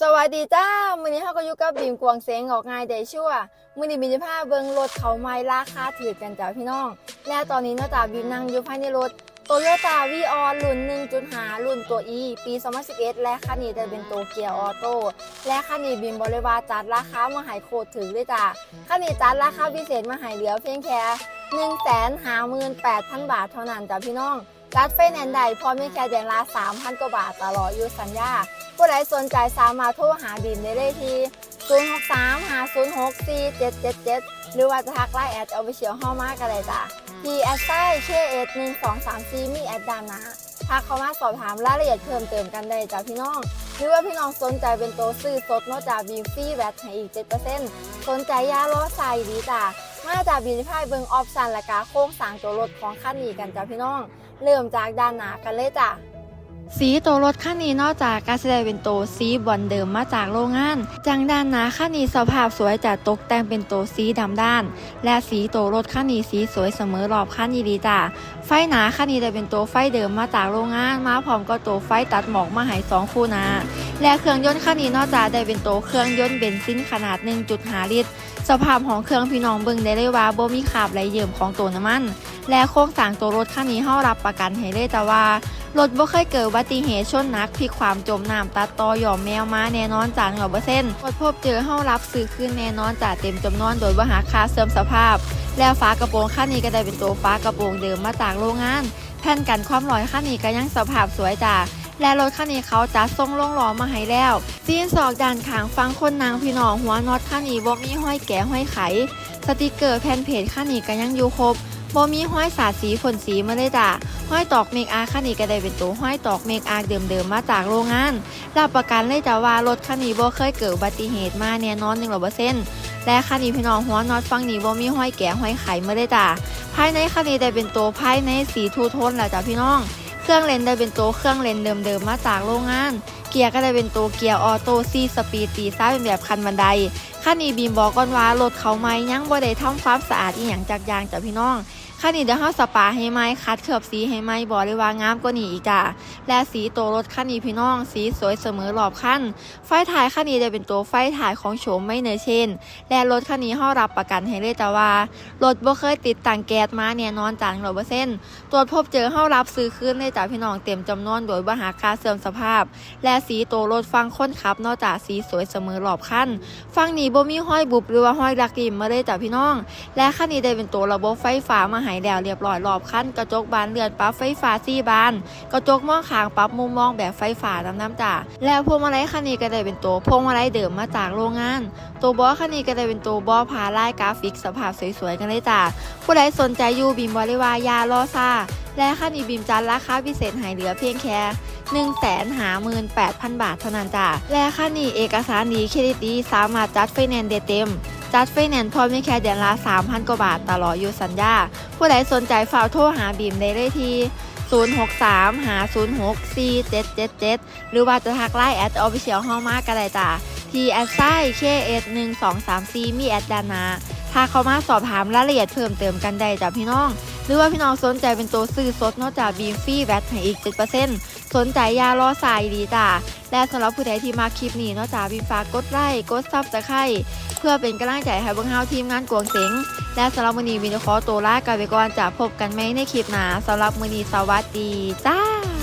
สวัสดีจ้า มื้อนี้เฮาก็อยู่กับบีมกวางเสงออกง่ายได้ชั่ว มื้อนี้บีมจะพาเบิ่งรถเขาใหม่ราคาถูกกันจ้าพี่น้อง และตอนนี้นาะจ้าบีมนั่งอยู่ภายในรถ Toyota Vios รุ่น 1.5 รุ่นตัว E ปี 2011 และคันนี้จะเป็นตัวเกียร์ออโต้ และคันนี้บีมบริวาจัดราคามาให้โคตรถึงเลยจ้าคันนี้จัดราคาพิเศษมาให้เหลือเพียงแค่158,000 บาทเท่านั้นจ้าพี่น้อง จัดไฟแนนซ์ใดพร้อมมีแค่เดือนละ3,000 กว่าบาทตลอดอายุสัญญา ผู้ใดสนใจสามารถโทรหาบีมได้เลยที่063 506 4777 หรือว่าจะทักไลน์แอดเอาไปเชียวห้อมากกันเลยจ้ะทีแอดไซเคเอหนึ่งสองสามสี่มีแอดดานนะทักเข้ามาสอบถามรายละเอียดเพิ่มเติมกันได้จ้ะพี่น้อง หรือว่าพี่น้องสนใจเป็นตัวซื้อสดนอกจากบีมฟรีแวตให้อีก 7%สนใจยาล้อใส่ดีจ้ะ มาจากบีมพายเบิงออฟซันและกาโค้งสางตัวรถของคันนี้กันจ้ะพี่น้อง เริ่มจากด้านหน้ากันเลยจ้ะ สีตัวรถคันนี้นอกจากการแสดงเป็นโตวสีบอลเดิมมาจากโรงงาน จังด้านหน้าคันนี้สภาพสวยจัดตกแต่งเป็นโตวสีดำด้าน และสีตัวรถคันนี้สีสวยเสมอรอบคันยีดีจ้ะไฟหนาคันนี้ได้เป็นตัวไฟเดิมมาจากโรงงานมาพร้อมกับตัวไฟตัดหมอกมาให้สองคู่นาและเครื่องยนต์คันนี้นอกจากได้เป็นตัวเครื่องยนต์เบนซินขนาด 1.5 ลิตร สภาพของเครื่องพี่น้องเบิ่งได้เลยว่าโบมีขาบไหลเยิ่มของตัวน้ำมัน และโครงสร้างตัวรถคันนี้เฮารับประกันให้เลยจ้ะว่า รถบ่เคยเกิดอุบัติเหตุชนนักพลิความจมน้ำตัดต่อหย่อมแมวมาแน่นอนจาก100%รถพบเจอเฮารับซื้อคืนแน่นอนจากเต็มจำนวนโดยบ่หาค่าเสื่อมสภาพ แล้วฝากระโปรงคันนี้ก็ได้เป็นตัวฝากระโปรงเดิมมาจากโรงงาน แผ่นกันความร้อนคันนี้ก็ยังสภาพสวยจ้าและรถคันนี้เขาจัดทรงลงล้อมาให้แล้วซีนสอกด้านขางฟังคนนางพี่น้องหัวน็อตคันนี้บ่มีห้อยแก่ห้อยไข สติกเกอร์แผ่นเพจคันนี้ก็ยังอยู่ครบ บ่มีห้อยสาสีฝนสีมาเลยจ้ะห้อยตอกเมกอาคันนี้ก็ได้เป็นตัวห้อยตอกเมกอาเดิมๆมาจากโรงงานรับประกันเลยจ้ะว่ารถคันนี้บ่เคยเกิดอุบัติเหตุมาแน่นอน100%และคันนี้พี่น้องหัวน็อตฟังนี้บ่มีห้อยแก่ห้อยไขมาเลยจ้ะภายในคันนี้ได้เป็นตัวภายในสีทูโทนแล้วจ้ะพี่น้อง เครื่องเลนได้เป็นตัวเครื่องเลนเดิมๆมาจากโรงงานเกียร์ก็ได้เป็นตัวเกียร์ออโต้ซีสปีดตีซ้ายเป็นแบบคันบันไดคันนี้บีมบอกก่อนว่ารถเขาไม่ยังบ่ได้ทำความสะอาดอีหยังจากยางจ้ะพี่น้อง คันนี้เดี๋ยวเฮาสปาให้ไหมคัดเคลือบสีให้ไหมบอกเลยว่างามกว่านี้อีกจ้ะและสีตัวรถคันนี้พี่น้อง สีสวยเสมอรอบคันไฟถ่ายคันนี้จะเป็นตัวไฟถ่ายของโฉมไม่เนอเช่น และรถคันนี้เฮารับประกันให้เลยจ้ะว่ารถบ่เคยติดตั้งแก๊สมาแน่นอนจัง100%ตรวจพบเจอเฮารับซื้อคืนเลยจ้ะพี่น้องเต็มจำนวนโดยบ่หาค่าเสื่อมสภาพ และสีตัวรถฟังค้นขับนอกจากสีสวยเสมอรอบคันฟังนี้บ่มีห้อยบุบหรือว่าห้อยลักริมมาเลยจ้ะพี่น้อง และคันนี้ได้เป็นตัวระบบไฟฟ้ามาให้แล้วเรียบร้อยรอบคันกระจกบานเลื่อนปรั๊บไฟฟ้าสี่บาน กระจกมองข้างปรับมุมมองแบบไฟฟ้าน้ำน้ำจ้าแล้วพวงมาลัยคันนี้ก็ได้เป็นตัวพวงมาลัยเดิมมาจากโรงงาน ตัวบอคันนี้ก็ได้เป็นตัวบอพาไลายกราฟิกสภาพสวยๆกันเลยจ้าผู้ใดสนใจอยู่บีมบริวายาลอซาและคันนี้บีมจัดราคาพิเศษให้เหลือเพียงแค่1 5 8 0 0 0 บาทเท่านั้นจ้าและคันนี้เอกสารดีเครดิตดีสามารถจัดไฟแนนซ์ได้เต็ม จัดไฟแนนซ์พร้อมมีแค่เดือนละ 3,000 กว่าบาทตลอดอยู่สัญญา ผู้ใดสนใจฝากโทรหาบีมได้เลยที่ 063หา06 4777 หรือว่าจะทักไลน์แอดออฟฟิเชียลห้องมากก็ได้จ้ะที่แอดไซเคเอสหนึ่งสองสามซีมีแอดดานา ถ้าเขามาสอบถามรายละเอียดเพิ่มเติมกันได้จ้ะพี่น้อง หรือว่าพี่น้องสนใจเป็นตัวซื้อสดนอกจากบีมฟรีแวตให้อีก 7%สนใจยาล้อสายดีจ้ะและสำหรับผู้ใดที่มาคลิปนี้นอกจากบีมฝากกดไลค์กดซับสไครต์เพื่อเป็นกำลังใจให้เบิ่งเฮาทีมงานกวงเสงและสำหรับมือนีวินขอตัวลากันไปก่อนจะพบกันไหมในคลิปหน้าสำหรับมือนีสวัสดีจ้า